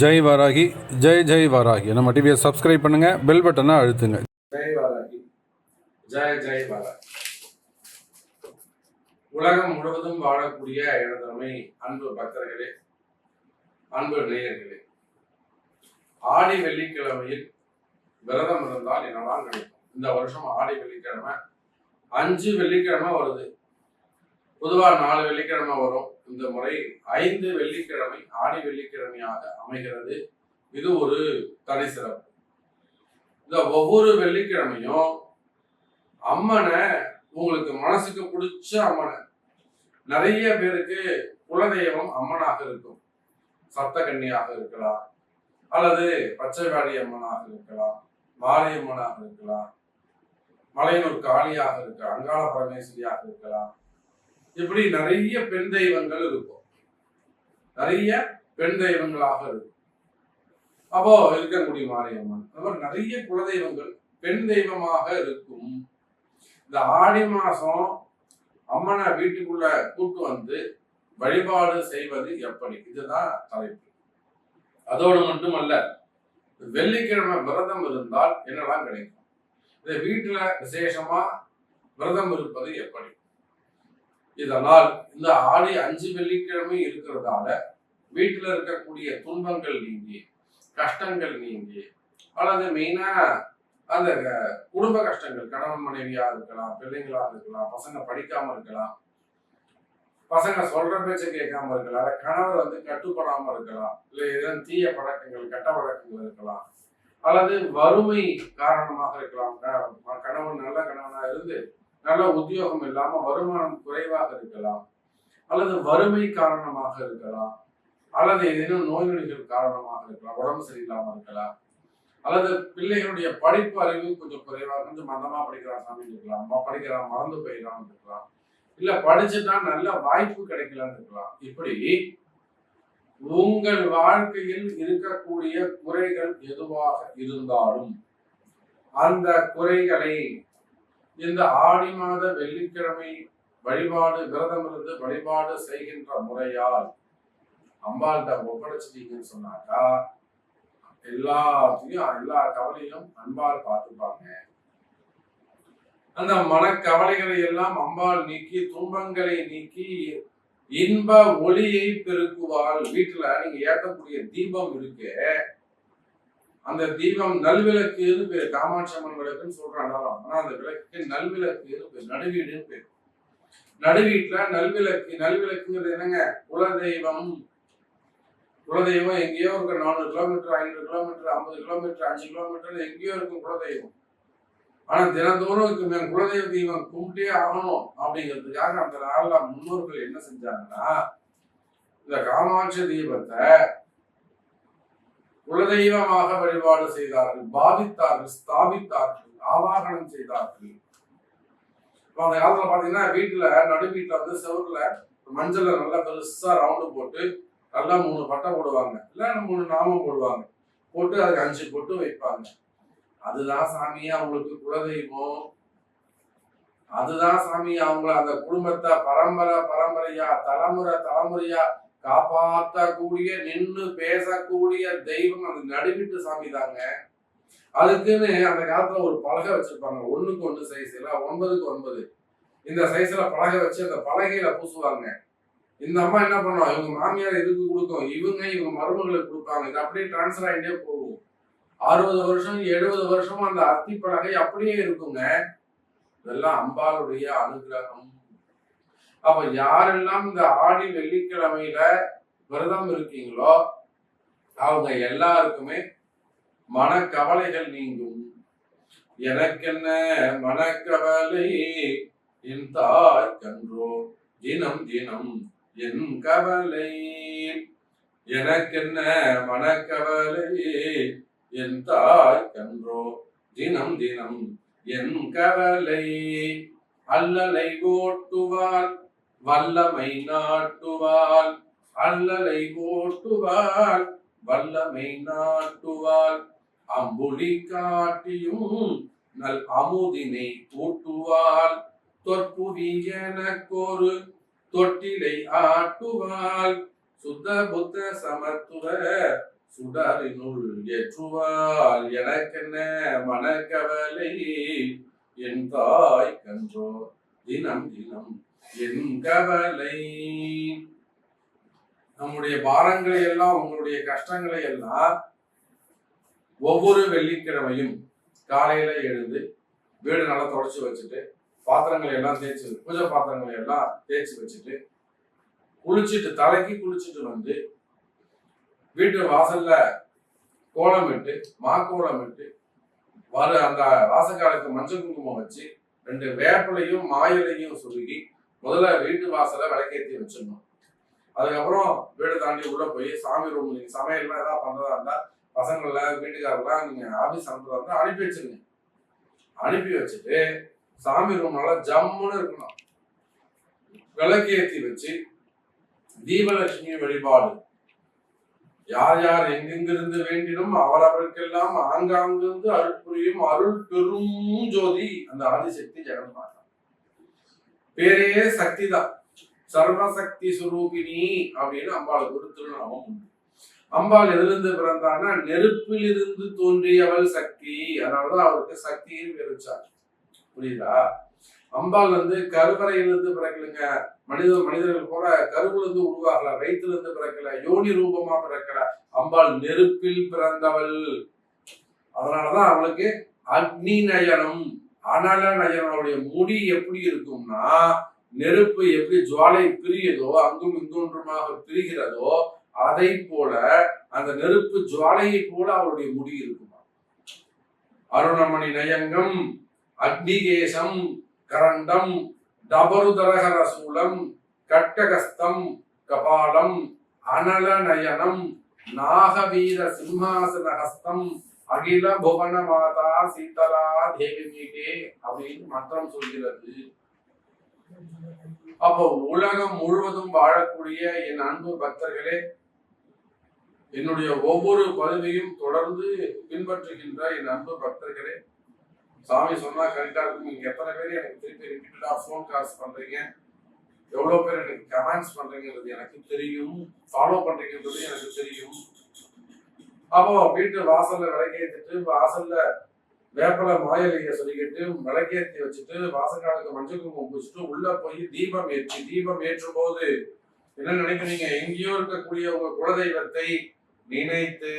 ஜெய் வாராகி ஜெய் ஜெய் வாராகி. நம்ம டிவியை சப்ஸ்கிரைப் பண்ணுங்க பெல் பட்டனை அழுத்துங்க. ஜெய் வாராகி ஜெய் ஜெய் வாராகி. உலகம் முழுவதும் வாழக்கூடிய எனதருமை அன்பு பக்தர்களே அன்பு நேயர்களே ஆடி வெள்ளிக்கிழமையில் விரதம் இருந்தால் என்னதான் கிடைக்கும் இந்த வருஷம் ஆடி வெள்ளிக்கிழமை. அஞ்சு வெள்ளிக்கிழமை வருது. பொதுவாக நாலு வெள்ளிக்கிழமை வரும். இந்த முறை ஐந்து வெள்ளிக்கிழமை ஆடி வெள்ளிக்கிழமையாக அமைகிறது. இது ஒரு தனி சிறப்பு. இந்த ஒவ்வொரு வெள்ளிக்கிழமையும் அம்மனை உங்களுக்கு மனசுக்கு பிடிச்ச அம்மனை. நிறைய பேருக்கு குலதெய்வம் அம்மனாக இருக்கும். சப்தகன்னியாக இருக்கலாம். அல்லது பச்சைவாடி அம்மனாக இருக்கலாம். மாரியம்மனாக இருக்கலாம். மலையனூர் காளியாக இருக்கலாம். அங்காள பரமேஸ்வரியாக இருக்கலாம். இப்படி நிறைய பெண் தெய்வங்கள் இருக்கும். நிறைய பெண் தெய்வங்களாக இருக்கும். அப்போ இருக்கக்கூடிய மாரியம்மன்? அது மாதிரி நிறைய குலதெய்வங்கள் பெண் தெய்வமாக இருக்கும். இந்த ஆடி மாசம் அம்மனை வீட்டுக்குள்ள கூட்டு வந்து வழிபாடு செய்வது எப்படி? இதுதான் தலைப்பு. அதோடு மட்டுமல்ல வெள்ளிக்கிழமை விரதம் இருந்தால் என்னெல்லாம் கிடைக்கும்? இந்த வீட்டுல விசேஷமா விரதம் இருப்பது எப்படி? இதனால் இந்த ஆடி அஞ்சு வெள்ளிக்கிழமை இருக்கிறதால வீட்டுல இருக்கக்கூடிய துன்பங்கள் நீங்கி கஷ்டங்கள் நீங்கி அல்லது மெயினா அந்த குடும்ப கஷ்டங்கள் கணவன் மனைவியா இருக்கலாம் பிள்ளைங்களா இருக்கலாம் பசங்க படிக்காம இருக்கலாம் பசங்க சொல்ற பேச்ச கேட்காம இருக்கலாம் கணவர் வந்து கட்டுப்படாம இருக்கலாம் இல்லை ஏதாவது தீய பழக்கங்கள் கெட்ட பழக்கங்கள் இருக்கலாம் அல்லது வறுமை காரணமாக இருக்கலாம் கணவன் நல்ல கணவனா இருந்து நல்ல உத்தியோகம் இல்லாம வருமானம் குறைவாக இருக்கலாம். அல்லது வறுமை காரணமாக இருக்கலாம். அல்லது ஏதேனும் நோய் நொடிகள் காரணமாக இருக்கலாம். உடம்பு சரியில்லாம இருக்கலாம். அல்லது பிள்ளைகளுடைய படிப்பு அறிவு கொஞ்சம் குறைவாக கொஞ்சம் மந்தமா படிக்கிறான் சாமி இருக்கலாம். படிக்கிறான் மறந்து போயிடலாம்னு இருக்கலாம். இல்ல படிச்சுட்டா நல்ல வாய்ப்பு கிடைக்கலன்னு இருக்கலாம். இப்படி உங்கள் வாழ்க்கையில் இருக்கக்கூடிய குறைகள் எதுவாக இருந்தாலும் அந்த குறைகளை இந்த ஆடி மாத வெள்ளிக்கிழமை வழிபாடு விரதம் இருந்து வழிபாடு செய்கின்ற முறையால் அம்பாள்கிட்ட ஒப்படைச்சிட்டீங்கன்னு சொன்னாக்கா எல்லாத்தையும் எல்லா கவலையும் அன்பால் பார்த்துப்பாங்க. அந்த மனக்கவலைகளை எல்லாம் அம்பாள் நீக்கி துன்பங்களை நீக்கி இன்ப ஒளியை பெருக்குவாள். வீட்டுல நீங்க ஏற்றக்கூடிய தீபம் இருக்கு அந்த தீபம் நல்விளக்குன்னு பேர்? காமாட்சி அம்மன் விளக்குன்னு சொல்றாங்க ஆனா அந்த விளக்கு நல்விளக்குன்னு பேர்? நடுவீடுன்னு பேர். நடுவீட்டுல நல்விளக்கு நல்விளக்குங்கிறது என்னங்க? குலதெய்வம். குலதெய்வம் எங்கேயோ இருக்க. நானூறு கிலோமீட்டர் ஐநூறு கிலோமீட்டர் ஐம்பது கிலோமீட்டர் அஞ்சு கிலோமீட்டர் எங்கேயோ இருக்கும் குலதெய்வம். ஆனா தினந்தோறும் இருக்கு. மேம் குலதெய்வ தெய்வம் கும்பிட்டே ஆகணும் அப்படிங்கிறதுக்காக அந்த நாளில் முன்னோர்கள் என்ன செஞ்சாங்கன்னா இந்த காமாட்சி தீபத்தை குலதெய்வமாக வழிபாடு செய்தார்கள் பாதித்தார்கள் ஸ்தாபித்தார்கள் ஆவாகனம் செய்தார்கள். இப்ப அந்த காலத்துல பாத்தீங்கன்னா வீட்டுல நடு வீட்டுல வந்து செவருல மஞ்சள்ல நல்லா பெருசா ரவுண்டு போட்டு நல்லா மூணு பட்டை போடுவாங்க. இல்ல மூணு நாமம் போடுவாங்க. போட்டு அதுக்கு அஞ்சு பொட்டு வைப்பாங்க. அதுதான் சாமி அவங்களுக்கு குலதெய்வம். அதுதான் சாமி அவங்கள அந்த குடும்பத்தை பரம்பரை பரம்பரையா தலைமுறை தலைமுறையா காப்பாற்றக்கூடிய நின்று பேசக்கூடிய தெய்வம் அந்த நடுவிட்டு சாமி தாங்க. அதுக்குன்னு அந்த காலத்துல ஒரு பலகை வச்சிருப்பாங்க. ஒண்ணுக்கு ஒண்ணு சைஸ் ஒன்பதுக்கு ஒன்பது. இந்த சைஸ்ல பலகை வச்சு அந்த பலகையில பூசுவாங்க. இந்த அம்மா என்ன பண்ணுவோம் இவங்க மாமியார் இதுக்கு கொடுக்கும்? இவங்க இவங்க மருமகளுக்கு கொடுப்பாங்க. இது அப்படியே டிரான்ஸ்ஃபர் ஆகிட்டே போகும். அறுபது வருஷம் எழுபது வருஷம் அந்த அத்தி பலகை அப்படியே இருக்குங்க. இதெல்லாம் அம்பாளுடைய அனுகிரகம். அப்ப யாரெல்லாம் இந்த ஆடி வெள்ளிக்கிழமையில விரதம் இருக்கீங்களோ அவங்க எல்லாருக்குமே மனக்கவலைகள் நீங்கும். எனக்கென்ன மனக்கவலை? என் தாய் கன்றோ தினம் தினம் என் கவலை. எனக்கென்ன மனக்கவலை? என் தாய் கன்றோ தினம் தினம் என் கவலை. அல்லலை ஓட்டுவார் வல்லமை நாட்டுவாள் அல்லலை ஓட்டுவாள். வல்லமை நாட்டுவாள் அம்புலி காட்டியும் நல் அமுதினை கூட்டுவாள் தொற்புவி எனக்கொரு தொட்டிலை ஆட்டுவாள். சுத்த புத்த சமத்துவ சுடரினுள் ஏற்றுவாள். எனக்கென்ன மனக்கவலை? என் தாய் கன்றோ தினம் தினம் என் கவலை. நம்முடைய பாரங்களை எல்லாம் உங்களுடைய கஷ்டங்களை எல்லாம் ஒவ்வொரு வெள்ளிக்கிழமையும் காலையில எழுந்து வீடு நல்லா தொடச்சி வச்சுட்டு பாத்திரங்களை எல்லாம் தேய்ச்சி பூஜை பாத்திரங்களை எல்லாம் தேய்ச்சி வச்சுட்டு குளிச்சுட்டு தலைக்கு குளிச்சுட்டு வந்து வீட்டு வாசல்ல கோலமிட்டு மாக்கோலமிட்டு வர அந்த வாசக்காலுக்கு மஞ்சள் குங்குமம் வச்சு ரெண்டு வேப்பிலையும் மாயிலையும் சுருகி முதல்ல வீட்டு வாசலை விளக்கேற்றி வச்சிடணும். அதுக்கப்புறம் வீடு தாண்டி உள்ள போய் சாமி ரூம் நீங்க சமையல்லாம் ஏதாவது பண்றதா இருந்தா பசங்கள வீட்டுக்காரெல்லாம் நீங்க ஆபீஸ் அனுப்புறதா இருந்தா அனுப்பி வச்சிருங்க. அனுப்பி வச்சுட்டு சாமி ரூம் நல்லா ஜம்முன்னு இருக்கணும். விளக்கு ஏற்றி வச்சு தீபலட்சுமி வழிபாடு. யார் யார் எங்கெங்கிருந்து வேண்டினும் அவரவருக்கெல்லாம் ஆங்காங்கிருந்து அருள் புரியும் அருள் பெரும் ஜோதி. அந்த ஆதிசக்தி ஜெகன்மார் பேரே சக்தி தான் சர்வசக்தி சுரூபிணி அப்படின்னு அம்பாளுக்கு ஒரு திருநாமம் உண்டு. அம்பாள் எதிலிருந்து பிறந்தான்னா நெருப்பிலிருந்து தோன்றியவள் சக்தி. அதனாலதான் அவருக்கு சக்தின்னு பேர் புரியுதா? அம்பாள் வந்து கருவறையிலிருந்து பிறக்கலைங்க. மனித மனிதர்கள் போல கருவிலிருந்து உருவாகல வயிற்றிலிருந்து பிறக்கல யோனி ரூபமா பிறக்கல. அம்பாள் நெருப்பில் பிறந்தவள். அதனாலதான் அவளுக்கு அக்னி நயனம். அனல நயனம் முடி எப்படி இருக்கும்னா நெருப்பு எப்படி ஜுவாலை பிரியுதோ அங்கும் இங்கொன்றுமாக பிரிகிறதோ அதை போல அந்த நெருப்பு ஜுவாலையை போல அவளுடைய முடி இருக்குமா? அருணமணி நயங்கம் அக்னிகேசம் கரண்டம் டபருதரகர சூலம் கட்டகஸ்தம் கபாலம் அனல நயனம் நாகவீர சிம்ஹாசன ஹஸ்தம் அகில புவன மாதா சீதலா தேவி மீட்டே அப்படின்னு மந்திரம் சொல்கிறது. அப்போ உலகம் முழுவதும் வாழக்கூடிய என் அன்பு பக்தர்களே என்னுடைய ஒவ்வொரு பதவியும் தொடர்ந்து பின்பற்றுகின்ற என் அன்பு பக்தர்களே சாமி சொன்னா கரெக்டா இருக்கும். நீங்க எத்தனை பேர் எனக்கு திருப்பி ரிப்பீட்டடா ஃபோன் கால்ஸ் பண்றீங்க? எவ்வளவு பேர் எனக்கு கமெண்ட்ஸ் பண்றீங்கிறது எனக்கு தெரியும். ஃபாலோ பண்றீங்கன்றது எனக்கு தெரியும். அப்போ வீட்டு வாசல்ல விளக்கேற்றிட்டு வாசல்ல வேப்பல மாயலைய சொல்லிக்கிட்டு விளக்கேற்றி வச்சுட்டு வாசக்காலுக்கு மஞ்சள் குங்குமம் பூச்சிட்டு உள்ள போய் தீபம் ஏற்றி தீபம் ஏற்றும் போது என்ன நினைக்கிறீங்க? எங்கேயோ இருக்கக்கூடிய உங்க குலதெய்வத்தை நினைத்து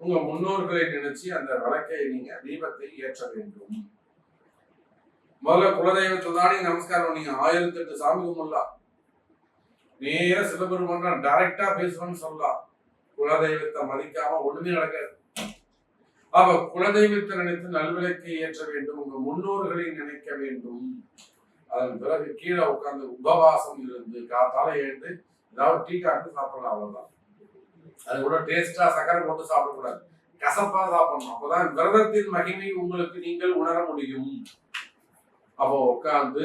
உங்க முன்னோர்களை நினைச்சு அந்த விளக்கை நீங்க தீபத்தை ஏற்ற வேண்டும். முதல்ல குலதெய்வத்தை தான் நீங்க நமஸ்காரம் பண்ணீங்க. ஆயிரத்தி எட்டு சாமி கும்பிடலாம். நேர சிவபெருமான் டைரக்டா பேசுவேன்னு சொல்லலாம். குலதெய்வத்தை மதிக்காம ஒண்ணுமே நடக்காது. அப்ப குலதெய்வத்தை நினைத்து நல்விளக்கை ஏற்ற வேண்டும் உங்க முன்னோர்களை நினைக்க வேண்டும். அதன் பிறகு கீழே உட்கார்ந்து உபவாசம் இருந்து காத்தால எழுந்து ஏதாவது டீ காட்டு சாப்பிடலாம் அவ்வளவுதான். அது கூட டேஸ்டா சக்கரை போட்டு சாப்பிடக்கூடாது. கசப்பா சாப்பிடணும். அப்பதான் விரதத்தின் மகிமை உங்களுக்கு நீங்கள் உணர முடியும். அப்போ உட்கார்ந்து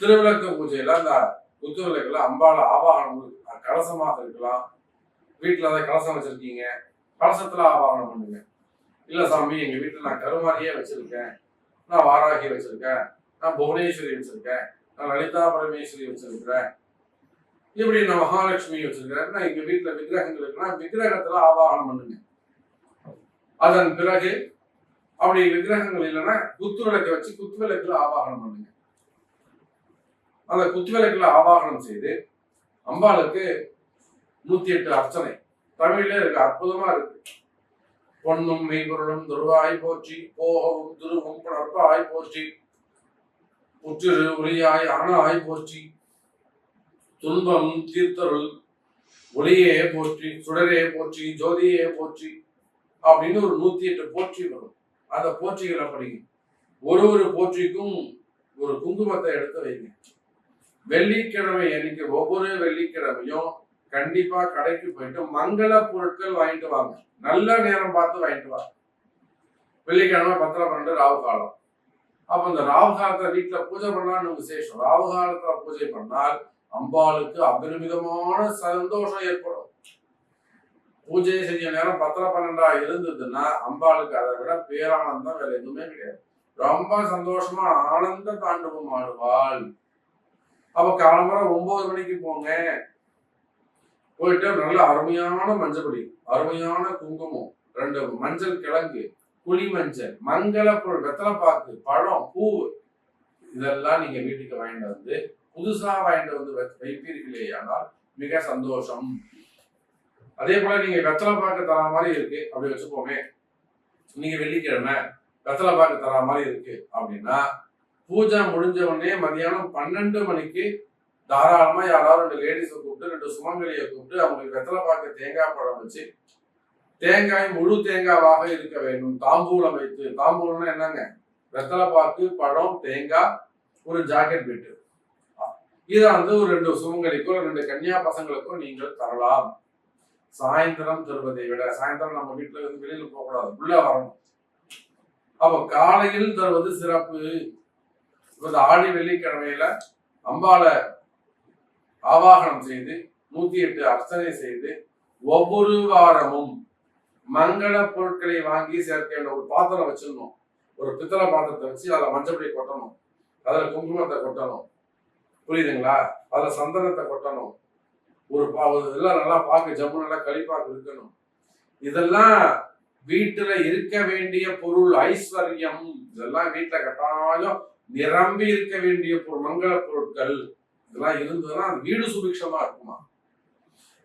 திருவிளக்கு பூஜையில அந்த குத்து விளக்குல அம்பால ஆவாகனம் கலசமாக இருக்கலாம். வீட்டில் அதை கலசம் வச்சிருக்கீங்க. கலசத்தில் ஆவாகனம் பண்ணுங்க. இல்லை சாமி எங்கள் வீட்டில் நான் கருமாரியே வச்சுருக்கேன். நான் வாராகி வச்சுருக்கேன். நான் புவனேஸ்வரி வச்சுருக்கேன். நான் லலிதா பரமேஸ்வரி வச்சுருக்கிறேன். இப்படி நான் மகாலட்சுமி வச்சிருக்கிறேன். நான் எங்க வீட்டுல விக்கிரகங்கள் இருக்குன்னா விக்கிரகத்துல ஆவாகனம் பண்ணுங்க. அதன் பிறகு அப்படி விக்கிரகங்கள் இல்லைன்னா குத்து வச்சு குத்து விளக்குல ஆவாகனம் பண்ணுங்க. அந்த குத்து விளக்குல ஆவாகனம் செய்து அம்பாளுக்கு நூத்தி எட்டு அர்ச்சனை. தமிழ்ல இருக்கு அற்புதமா இருக்கு. பொன்னும் மெய்பொருளும் துருவாய் போற்றி போகவும் துருவும் புணர்ப்பாய் போற்றி புற்று ஒளியாய் ஆனாய் போற்றி துன்பம் தீர்த்தருள் ஒளியே போற்றி சுடரே போற்றி ஜோதியே போற்றி அப்படின்னு ஒரு நூத்தி எட்டு போற்றி வரும். அந்த போற்றிகளை படிங்க ஒரு ஒரு போற்றிக்கும் ஒரு குங்குமத்தை எடுத்து வைங்க. வெள்ளிக்கிழமை அன்னைக்கு ஒவ்வொரு வெள்ளிக்கிழமையும் கண்டிப்பா கடைக்கு போயிட்டு மங்கள பொருட்கள் வாங்கிட்டு வாங்க. நல்ல நேரம் பார்த்து வாங்கிட்டு வாங்க வெள்ளிக்கிழமை பத்திரம் பன்னெண்டு ராவு காலம். அப்ப இந்த ராவு காலத்தை வீட்டுல பூஜை பண்ணான்னு விசேஷம். ராவு காலத்துல பூஜை பண்ணால் அம்பாளுக்கு அபரிமிதமான சந்தோஷம் ஏற்படும். பூஜை செஞ்ச நேரம் பத்திரம் பன்னெண்டா இருந்ததுன்னா அம்பாளுக்கு அதை விட பேரானந்தம் வேற எதுவுமே கிடையாது. ரொம்ப சந்தோஷமா ஆனந்த தாண்டவம் ஆடுவாள் அப்ப காலம்பரம் ஒன்பது மணிக்கு போங்க. போயிட்டு நல்ல அருமையான மஞ்சப்பொடி அருமையான குங்குமம் ரெண்டு மஞ்சள் கிழங்கு புளி மஞ்சள் மங்கள பொருள் வெத்தலைப்பாக்கு பழம் பூ. இதெல்லாம் நீங்க வீட்டுக்கு வாங்கிட்டு வந்து புதுசா வாங்கிட்டு வந்து வை- வைப்பீர்களே ஆனால் மிக சந்தோஷம். அதே போல நீங்க வெத்தலை பாக்கு தர மாதிரி இருக்கு அப்படி வச்சுப்போமே நீங்க வெள்ளிக்கிழமை வெத்தலை பாக்கு தர மாதிரி இருக்கு அப்படின்னா பூஜை முடிஞ்ச உடனே மதியானம் பன்னெண்டு மணிக்கு தாராளமா யாராவது ரெண்டு லேடிஸை கூப்பிட்டு ரெண்டு சுமங்கலியை கூப்பிட்டு அவங்களுக்கு வெத்தலை பார்க்க தேங்காய் பழம் வச்சு தேங்காய் முழு தேங்காவாக இருக்க வேண்டும். தாம்பூலம் வைத்து தாம்பூலம்னா என்னங்க? வெத்தலை பாக்கு பழம் தேங்காய் ஒரு ஜாக்கெட் பிட்டு இதை வந்து ஒரு ரெண்டு சுமங்கலிக்கோ ரெண்டு கன்னியா பசங்களுக்கோ நீங்கள் தரலாம். சாயந்தரம் தருவதை விட சாயந்தரம் நம்ம வீட்டுல இருந்து வெளியில போகக்கூடாது. உள்ள வரணும். அப்ப காலையில் தருவது சிறப்பு. இப்ப இந்த ஆடி வெள்ளிக்கிழமையில அம்பாளை ஆவாகனம் செய்து நூத்தி எட்டு அர்ச்சனை செய்து ஒவ்வொரு வாரமும் மங்கள பொருட்களை வாங்கி சேர்க்க வேண்டிய ஒரு பாத்திரம் வச்சிடணும் ஒரு பித்தளை பாத்திரத்தை வச்சு அதில் மஞ்சப்படி கொட்டணும். அதில் குங்குமத்தை கொட்டணும். புரியுதுங்களா? அதில் சந்தனத்தை கொட்டணும். ஒரு பா- இதெல்லாம் நல்லா பார்க்க ஜம்மு நல்லா கழிப்பாக இருக்கணும். இதெல்லாம் வீட்டுல இருக்க வேண்டிய பொருள் ஐஸ்வர்யம். இதெல்லாம் வீட்டுல கட்டாயம் நிரம்பி இருக்க வேண்டிய பொருள் மங்கள பொருட்கள். இதெல்லாம் இருந்ததுன்னா வீடு சுபிக்ஷமா இருக்குமா?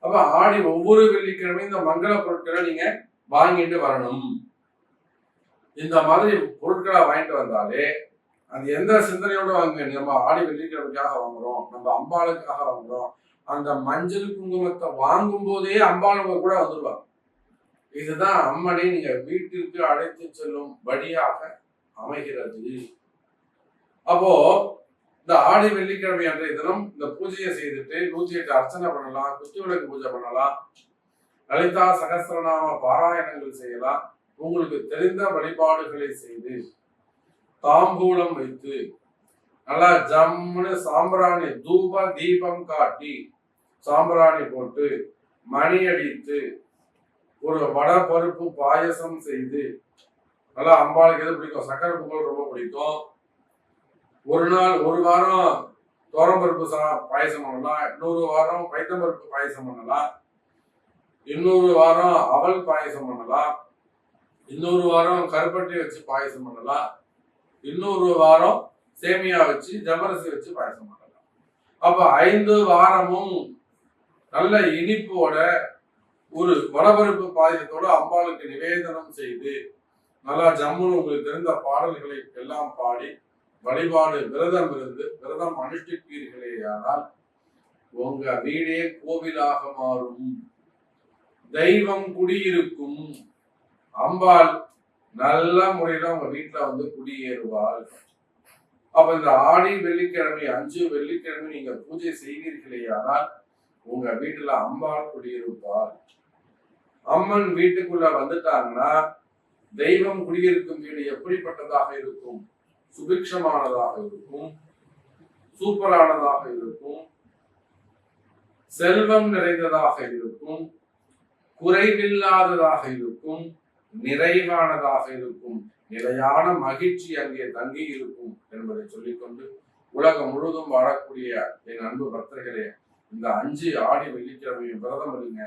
அப்ப ஆடி ஒவ்வொரு வெள்ளிக்கிழமையும் இந்த மங்கள பொருட்களை நீங்க வாங்கிட்டு வரணும். இந்த மாதிரி பொருட்களை வாங்கிட்டு வந்தாலே அது எந்த சிந்தனையோட வாங்க நம்ம ஆடி வெள்ளிக்கிழமைக்காக வாங்குறோம் நம்ம அம்பாளுக்காக வாங்குறோம் அந்த மஞ்சள் குங்குமத்தை வாங்கும் போதே அம்பாளுங்க கூட வந்துடுவாங்க இதுதான் அம்மனை நீங்க வீட்டிற்கு அழைத்து செல்லும் வழியாக அமைகிறது. அப்போ இந்த ஆடி வெள்ளிக்கிழமை அன்றைய தினம் இந்த பூஜையை செய்துட்டு நூத்தி எட்டு அர்ச்சனை பண்ணலாம் குத்து விளக்கு பூஜை பண்ணலாம். லலிதா சகஸ்ரநாம பாராயணங்கள் செய்யலாம். உங்களுக்கு தெரிந்த வழிபாடுகளை செய்து தாம்பூலம் வைத்து நல்லா ஜம்முன்னு சாம்பிராணி தூப தீபம் காட்டி சாம்பிராணி போட்டு மணி அடித்து ஒரு வடை பருப்பு பாயசம் செய்து நல்லா அம்பாளுக்கு எது பிடிக்கும்? சக்கரை பொங்கல் ரொம்ப பிடிக்கும். ஒரு நாள் ஒரு வாரம் தோரம்பருப்பு சா பாயசம் பண்ணலாம். இன்னொரு வாரம் பைத்தம்பருப்பு பாயசம் பண்ணலாம். இன்னொரு வாரம் அவல் பாயசம் பண்ணலாம். இன்னொரு வாரம் கருப்பட்டி வச்சு பாயசம் பண்ணலாம். இன்னொரு வாரம் சேமியா வச்சு ஜமரசி வச்சு பாயசம் பண்ணலாம். அப்ப ஐந்து வாரமும் நல்ல இனிப்போட ஒரு வடபருப்பு பாயசத்தோட அம்பாளுக்கு நிவேதனம் செய்து நல்லா ஜம்முன்னு உங்களுக்கு தெரிந்த பாடல்களை எல்லாம் பாடி வழிபாடு விரதம் இருந்து விரதம் அனுஷ்டிப்பீர்களேயானால் உங்க வீடே கோவிலாக மாறும். தெய்வம் குடியிருக்கும். அம்பாள் நல்ல முறையில உங்க வீட்டுல வந்து குடியேறுவாள். அப்ப இந்த ஆடி வெள்ளிக்கிழமை அஞ்சு வெள்ளிக்கிழமை நீங்க பூஜை செய்வீர்களேயானால் உங்க வீட்டுல அம்பாள் குடியிருப்பாள். அம்மன் வீட்டுக்குள்ள வந்துட்டாங்கன்னா தெய்வம் குடியிருக்கும் வீடு எப்படிப்பட்டதாக இருக்கும்? சுபிக்ஷமானதாக இருக்கும் சூப்பரானதாக இருக்கும் செல்வம் நிறைந்ததாக இருக்கும் குறைவில்லாததாக இருக்கும் நிறைவானதாக இருக்கும் நிலையான மகிழ்ச்சி அங்கே தங்கி இருக்கும் என்பதை சொல்லிக்கொண்டு உலகம் முழுவதும் வாழக்கூடிய என் அன்பு பக்தர்களே இந்த அஞ்சு ஆடி வெள்ளிக்கிழமையும் விரதம் இருங்க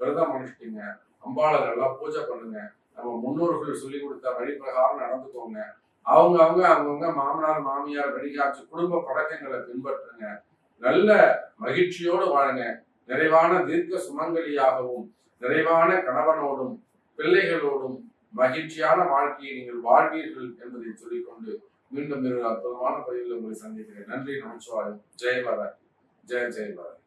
விரதம் அனுஷ்டிங்க அம்பாளை நல்லா பூஜை பண்ணுங்க நம்ம முன்னோர்கள் சொல்லி கொடுத்த வழி பிரகாரம் நடந்துக்கோங்க அவங்க அவங்க அவங்கவுங்க மாமனார் மாமியார் வழிகாட்சி குடும்ப பழக்கங்களை பின்பற்றுங்க. நல்ல மகிழ்ச்சியோடு வாழுங்க. நிறைவான தீர்க்க சுமங்கலியாகவும் நிறைவான கணவனோடும் பிள்ளைகளோடும் மகிழ்ச்சியான வாழ்க்கையை நீங்கள் வாழ்வீர்கள் என்பதை சொல்லிக்கொண்டு மீண்டும் இரு அற்புதமான பதிவில் உங்களை சந்திக்கிறேன். நன்றி நமச்சிவாயம். ஜெய் பாரத் ஜெய ஜெய் பாரத்